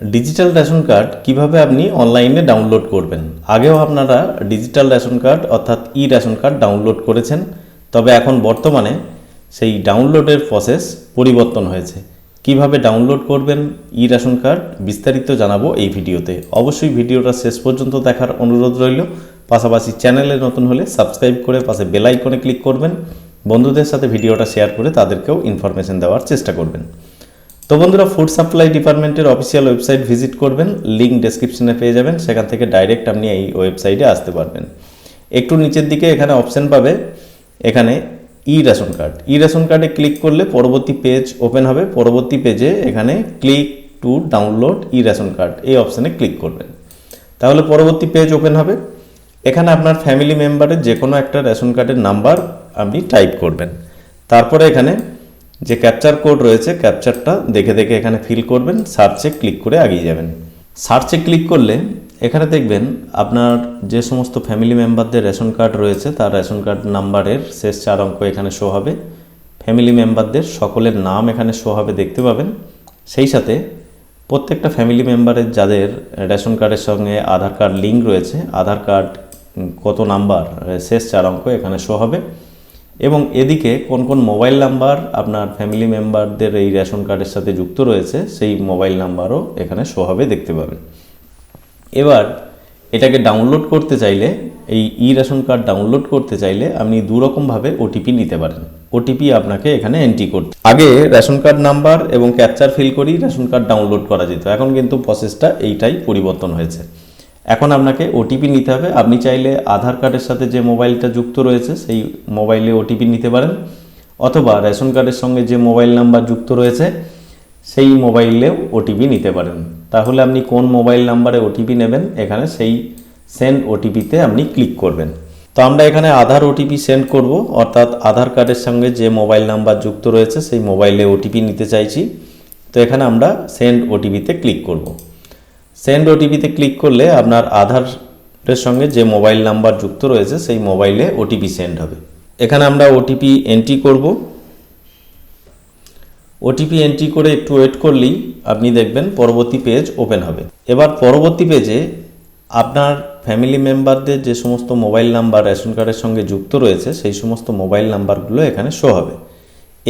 Digital ration card কীভাবে আপনি অনলাইনে ডাউনলোড করবেন? আগেও আপনারা ডিজিটাল রেশন কার্ড অর্থাৎ ই রেশন কার্ড ডাউনলোড করেছেন, তবে এখন বর্তমানে সেই ডাউনলোডের প্রসেস পরিবর্তন হয়েছে। কীভাবে ডাউনলোড করবেন ই রেশন কার্ড বিস্তারিত জানাব এই ভিডিওতে। অবশ্যই ভিডিওটা শেষ পর্যন্ত দেখার অনুরোধ রইল। পাশাপাশি চ্যানেলে নতুন হলে সাবস্ক্রাইব করে পাশে বেল আইকনে ক্লিক করবেন। বন্ধুদের সাথে ভিডিওটা শেয়ার করে তাদেরকেও ইনফরমেশন দেওয়ার চেষ্টা করবেন। তো বন্ধুরা ফুড সাপ্লাই ডিপার্টমেন্টের অফিসিয়াল ওয়েবসাইট ভিজিট করবেন লিঙ্ক ডেসক্রিপশনে পেয়ে যাবেন, সেখান থেকে ডাইরেক্ট আপনি এই ওয়েবসাইটে আসতে পারবেন। একটু নিচের দিকে এখানে অপশন পাবে, এখানে E ration card E ration কার্ডে ক্লিক করলে পরবর্তী পেজ ওপেন হবে, পরবর্তী পেজে এখানে click to download E ration card এই অপশানে ক্লিক করবেন। তাহলে পরবর্তী পেজ ওপেন হবে, এখানে আপনার ফ্যামিলি মেম্বারের যে কোনো একটা রেশন কার্ডের নাম্বার আপনি টাইপ করবেন। তারপরে এখানে যে ক্যাপচার কোড রয়েছে ক্যাপচারটা দেখে দেখে এখানে ফিল করবেন সার্চে ক্লিক করে এগিয়ে যাবেন। সার্চে ক্লিক করলে এখানে দেখবেন আপনার যে সমস্ত ফ্যামিলি মেম্বারদের রেশন কার্ড রয়েছে, তার রেশন কার্ড নাম্বারের শেষ চার অঙ্ক এখানে শো হবে। ফ্যামিলি মেম্বারদের সকলের নাম এখানে শো হবে, দেখতে পাবেন। সেই সাথে প্রত্যেকটা ফ্যামিলি মেম্বারের যাদের রেশন কার্ডের সঙ্গে আধার কার্ড লিঙ্ক রয়েছে, আধার কার্ড কত নাম্বার শেষ চার অঙ্ক এখানে শো হবে। এবং এদিকে কোন কোন মোবাইল নাম্বার আপনার ফ্যামিলি মেম্বারদের এই রেশন কার্ডের সাথে যুক্ত রয়েছে, সেই মোবাইল নাম্বারও এখানে হবে, দেখতে পাবেন। এবার এটাকে ডাউনলোড করতে চাইলে, এই ই রেশন কার্ড ডাউনলোড করতে চাইলে আপনি দুরকমভাবে ওটিপি নিতে পারেন। ওটিপি আপনাকে এখানে এন্ট্রি করতে আগে রেশন কার্ড নাম্বার এবং ক্যাপচার ফিল করেই রেশন কার্ড ডাউনলোড করা যেত। এখন কিন্তু প্রসেসটা এইটাই পরিবর্তন হয়েছে। এখন আপনাকে ওটিপি নিতে হবে। আপনি চাইলে আধার কার্ডের সাথে যে মোবাইলটা যুক্ত রয়েছে, সেই মোবাইলে ওটিপি নিতে পারেন। অথবা রেশন কার্ডের সঙ্গে যে মোবাইল নাম্বার যুক্ত রয়েছে, সেই মোবাইলেও ওটিপি নিতে পারেন। তাহলে আপনি কোন মোবাইল নাম্বারে ওটিপি নেবেন, এখানে সেই সেন্ড ওটিপিতে আপনি ক্লিক করবেন। তো আমরা এখানে আধার ওটিপি সেন্ড করব, অর্থাৎ আধার কার্ডের সঙ্গে যে মোবাইল নাম্বার যুক্ত রয়েছে, সেই মোবাইলে ওটিপি নিতে চাইছি। তো এখানে আমরা সেন্ড ওটিপিতে ক্লিক করব। সেন্ড ওটিপিতে ক্লিক করলে আপনার আধারের সঙ্গে যে মোবাইল নাম্বার যুক্ত রয়েছে, সেই মোবাইলে ওটিপি সেন্ড হবে। এখানে আমরা ওটিপি এন্ট্রি করব। ওটিপি এন্ট্রি করে একটু ওয়েট করলেই আপনি দেখবেন পরবর্তী পেজ ওপেন হবে। এবার পরবর্তী পেজে আপনার ফ্যামিলি মেম্বারদের যে সমস্ত মোবাইল নাম্বার রেশন কার্ডের সঙ্গে যুক্ত রয়েছে, সেই সমস্ত মোবাইল নাম্বারগুলো এখানে শো হবে।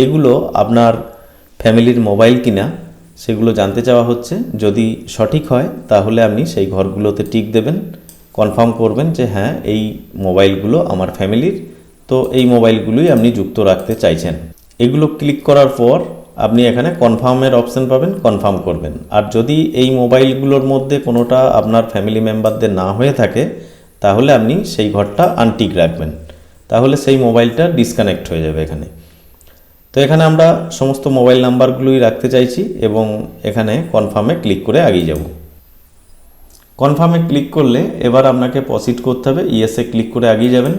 এগুলো আপনার ফ্যামিলির মোবাইল কিনা সেগুলো জানতে চাওয়া হচ্ছে। যদি সঠিক হয়, তাহলে আপনি সেই ঘরগুলোতে টিক দেবেন, কনফার্ম করবেন যে হ্যাঁ এই মোবাইলগুলো আমার ফ্যামিলির। তো এই মোবাইলগুলোই আপনি যুক্ত রাখতে চাইছেন। এগুলো ক্লিক করার পর আপনি এখানে কনফার্মের অপশন পাবেন, কনফার্ম করবেন। আর যদি এই মোবাইলগুলোর মধ্যে কোনোটা আপনার ফ্যামিলি মেম্বারদের না হয়ে থাকে, তাহলে আপনি সেই ঘরটা আনটিক রাখবেন। তাহলে সেই মোবাইলটা ডিসকানেক্ট হয়ে যাবে এখানে। তো এখানে আমরা সমস্ত মোবাইল নাম্বারগুলোই রাখতে চাইছি এবং এখানে কনফার্মে ক্লিক করে এগিয়ে যাব। কনফার্মে ক্লিক করলে এবার আপনাকে প্রসিড করতে হবে। ইএসএ ক্লিক করে এগিয়ে যাবেন।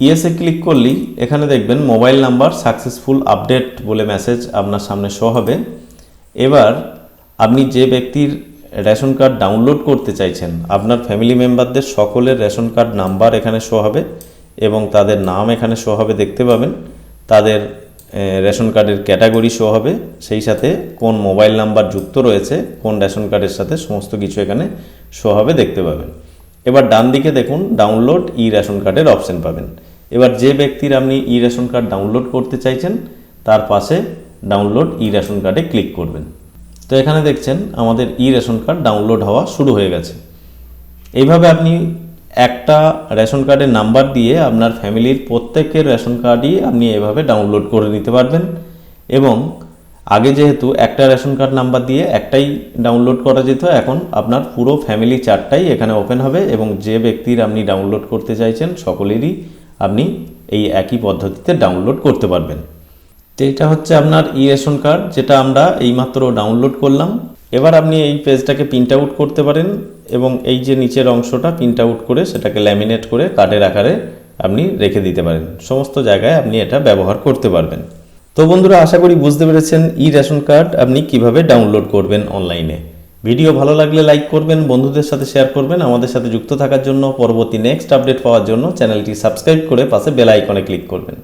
ইএসএ ক্লিক করলেই এখানে দেখবেন মোবাইল নাম্বার সাকসেসফুল আপডেট বলে মেসেজ আপনার সামনে শো হবে। এবার আপনি যে ব্যক্তির রেশন কার্ড ডাউনলোড করতে চাইছেন, আপনার ফ্যামিলি মেম্বারদের সকলের রেশন কার্ড নাম্বার এখানে শো হবে এবং তাদের নাম এখানে শো হবে, দেখতে পাবেন। তাদের রেশন কার্ডের ক্যাটাগরি শো হবে। সেই সাথে কোন মোবাইল নাম্বার যুক্ত রয়েছে, কোন রেশন কার্ডের সাথে সমস্ত কিছু এখানে শো হবে দেখতে পাবেন। এবার ডান দিকে দেখুন ডাউনলোড ই রেশন কার্ডের অপশন পাবেন। এবার যে ব্যক্তির আপনি ই রেশন কার্ড ডাউনলোড করতে চাইছেন, তার পাশে ডাউনলোড ই রেশন কার্ডে ক্লিক করবেন। তো এখানে দেখছেন, আমাদের ই রেশন কার্ড ডাউনলোড হওয়া শুরু হয়ে গেছে। এইভাবে আপনি একটা রেশন কার্ডের নাম্বার দিয়ে আপনার ফ্যামিলির প্রত্যেকের রেশন কার্ডই আপনি এভাবে ডাউনলোড করে নিতে পারবেন। এবং আগে যেহেতু একটা রেশন কার্ড নাম্বার দিয়ে একটাই ডাউনলোড করা যেত, এখন আপনার পুরো ফ্যামিলি চারটাই এখানে ওপেন হবে এবং যে ব্যক্তির আপনি ডাউনলোড করতে চাইছেন সকলেরই আপনি এই একই পদ্ধতিতে ডাউনলোড করতে পারবেন। তো এটা হচ্ছে আপনার ই রেশন কার্ড, যেটা আমরা এইমাত্র ডাউনলোড করলাম। এবার আপনি এই পেজটাকে প্রিন্ট আউট করতে পারেন। এবং এই যে নিচের অংশটা প্রিন্ট আউট করে সেটাকে ল্যামিনেট করে কার্ডের আকারে আপনি রেখে দিতে পারেন। সমস্ত জায়গায় আপনি এটা ব্যবহার করতে পারবেন। তো বন্ধুরা, আশা করি বুঝতে পেরেছেন ই রেশন কার্ড আপনি কীভাবে ডাউনলোড করবেন অনলাইনে ভিডিও ভালো লাগলে লাইক করবেন, বন্ধুদের সাথে শেয়ার করবেন, আমাদের সাথে যুক্ত থাকার জন্য পরবর্তী নেক্সট আপডেট পাওয়ার জন্য চ্যানেলটি সাবস্ক্রাইব করে পাশে বেল আইকনে ক্লিক করবেন।